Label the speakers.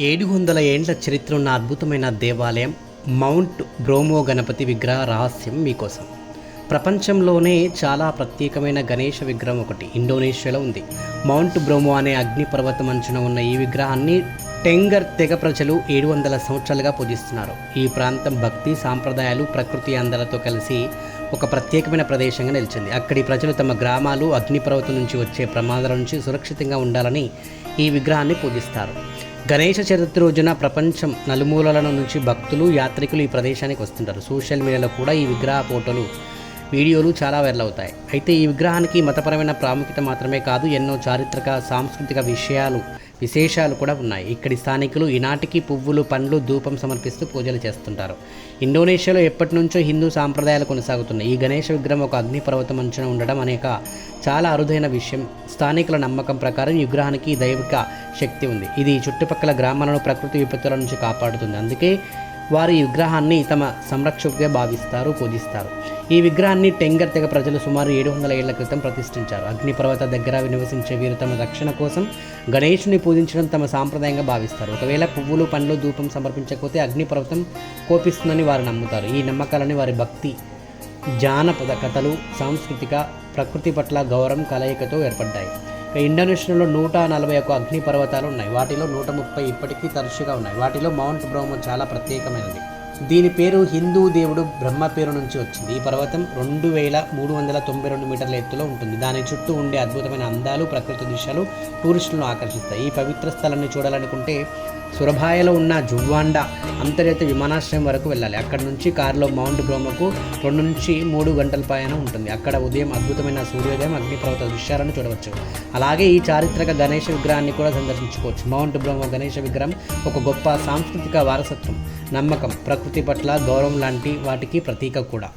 Speaker 1: ఏడు వందల ఏండ్ల చరిత్ర ఉన్న అద్భుతమైన దేవాలయం మౌంట్ బ్రోమో గణపతి విగ్రహ రహస్యం మీకోసం. ప్రపంచంలోనే చాలా ప్రత్యేకమైన గణేష విగ్రహం ఒకటి ఇండోనేషియాలో ఉంది. మౌంట్ బ్రోమో అనే అగ్నిపర్వతం అంచున ఉన్న ఈ విగ్రహాన్ని టెంగర్ తెగ ప్రజలు ఏడు వందల సంవత్సరాలుగా పూజిస్తున్నారు. ఈ ప్రాంతం భక్తి సాంప్రదాయాలు ప్రకృతి అందాలతో కలిసి ఒక ప్రత్యేకమైన ప్రదేశంగా నిలిచింది. అక్కడి ప్రజలు తమ గ్రామాలు అగ్నిపర్వతం నుంచి వచ్చే ప్రమాదాల నుంచి సురక్షితంగా ఉండాలని ఈ విగ్రహాన్ని పూజిస్తారు. గణేష చతుర్థి రోజున ప్రపంచం నలుమూలల నుంచి భక్తులు యాత్రికులు ఈ ప్రదేశానికి వస్తుంటారు. సోషల్ మీడియాలో కూడా ఈ విగ్రహ ఫోటోలు వీడియోలు చాలా వైరల్ అవుతాయి. అయితే ఈ విగ్రహానికి మతపరమైన ప్రాముఖ్యత మాత్రమే కాదు ఎన్నో చారిత్రక సాంస్కృతిక విషయాలు విశేషాలు కూడా ఉన్నాయి. ఇక్కడి స్థానికులు ఈనాటికి పువ్వులు పండ్లు ధూపం సమర్పిస్తూ పూజలు చేస్తుంటారు. ఇండోనేషియాలో ఎప్పటి నుంచో హిందూ సాంప్రదాయాలు కొనసాగుతున్నాయి. ఈ గణేష విగ్రహం ఒక అగ్నిపర్వతం అంచున ఉండడం అనేక చాలా అరుదైన విషయం. స్థానికుల నమ్మకం ప్రకారం ఈ విగ్రహానికి దైవిక శక్తి ఉంది. ఇది చుట్టుపక్కల గ్రామాలను ప్రకృతి విపత్తుల నుంచి కాపాడుతుంది. అందుకే వారు ఈ విగ్రహాన్ని తమ సంరక్షకుగా భావిస్తారు పూజిస్తారు. ఈ విగ్రహాన్ని టెంగర్ తెగ ప్రజలు సుమారు ఏడు వందల ఏళ్ళ క్రితం ప్రతిష్ఠించారు. అగ్నిపర్వత దగ్గర నివసించే వీరు తమ రక్షణ కోసం గణేషుని పూజించడం తమ సాంప్రదాయంగా భావిస్తారు. ఒకవేళ పువ్వులు పండ్లు ధూపం సమర్పించకపోతే అగ్నిపర్వతం కోపిస్తుందని వారు నమ్ముతారు. ఈ నమ్మకాలని వారి భక్తి జానపద కథలు సాంస్కృతిక ప్రకృతి పట్ల గౌరవం కలయికతో ఏర్పడ్డాయి. ఇండోనేషియాలో నూట నలభై ఒక అగ్ని పర్వతాలు ఉన్నాయి. వాటిలో నూట ముప్పై ఇప్పటికీ తరచుగా ఉన్నాయి. వాటిలో మౌంట్ బ్రోమో చాలా ప్రత్యేకమైనది. దీని పేరు హిందూ దేవుడు బ్రహ్మ పేరు నుంచి వచ్చింది. ఈ పర్వతం రెండు వేల మూడు వందల తొంభై రెండు మీటర్ల ఎత్తులో ఉంటుంది. దాని చుట్టూ ఉండే అద్భుతమైన అందాలు ప్రకృతి దృశ్యాలు టూరిస్టులను ఆకర్షిస్తాయి. ఈ పవిత్ర స్థలాన్ని చూడాలనుకుంటే సురభాయలో ఉన్న జువ్వాండా అంతర్జాతీయ విమానాశ్రయం వరకు వెళ్ళాలి. అక్కడ నుంచి కారులో మౌంట్ బ్రోమకు రెండు నుంచి మూడు గంటల పైన ఉంటుంది. అక్కడ ఉదయం అద్భుతమైన సూర్యోదయం అగ్నిపర్వత దృశ్యాలను చూడవచ్చు. అలాగే ఈ చారిత్రక గణేష విగ్రహాన్ని కూడా సందర్శించుకోవచ్చు. మౌంట్ బ్రోమ గణేష విగ్రహం ఒక గొప్ప సాంస్కృతిక వారసత్వం నమ్మకం ప్రకృతి పట్ల గౌరవం లాంటి వాటికి ప్రతీక కూడా.